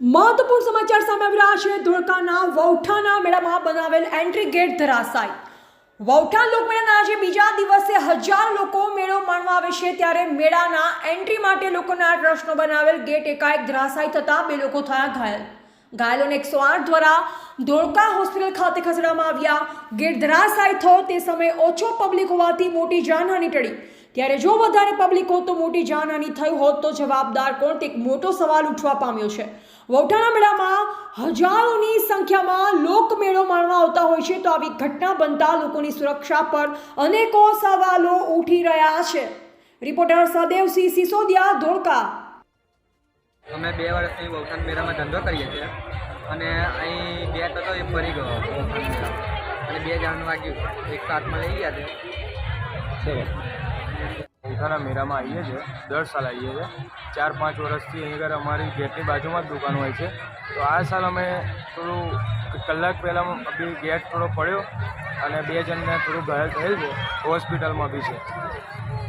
મહત્વપૂર્ણ સમાચાર સામે આવી રહ્યા છે. ધોળકાના વૌઠાના મેળામાં બનાવેલ એન્ટ્રી ગેટ ધરાશાય. વૌઠા લોકમેળાના આજે બીજા દિવસે હજાર લોકો મેળો માણવા આવે છે. ત્યારે મેળાના એન્ટ્રી માટે લોકોના ટ્રસ્ટનો બનાવેલ ગેટ એકાએક ધરાશાય થતાં બે લોકો થયા ઘાયલ. ઘાયલોને એકસો આઠ દ્વારા ધોળકા હોસ્પિટલ ખાતે ખસેડવામાં આવ્યા. ગેટ ધરાશાય થયો. તે સમયે ઓછો પબ્લિક હોવાથી મોટી જાનહાની ટળી. ત્યારે જો વધારે પબ્લિક હોત તો મોટી જાનહાની થઈ હોત તો જવાબદાર કોણ? તે એક મોટો સવાલ ઉઠવા પામ્યો છે. વૌઠાણા મેળામાં હજારોની સંખ્યામાં લોકમેળો માણવા આવતા હોય છે તો આવી ઘટના બનતા લોકોની સુરક્ષા પર અનેકો સવાલો ઉઠી રહ્યા છે. રિપોર્ટર સદેવસિંહ સિસોદિયા ધોળકા. અમે બે વર્ષથી વૌઠાણ મેળામાં ધંધો કરીએ છીએ અને અહીં બે હતો એ ફરી ગયો અને બે જણ વાગ્યું એક હાથમાં લઈ ગયા તે ઉઠાના મેળામાં આવીએ છીએ. દર સાલ આવીએ છીએ. ચાર, પાંચ વર્ષથી અહીં આગળ અમારી ગેટની બાજુમાં જ દુકાન હોય છે. તો આ સાલ અમે થોડું કલાક પહેલાં બી ગેટ થોડો પડ્યો અને બે જણને થોડું ઘાયલ થયેલ છે. હોસ્પિટલમાં બી છે.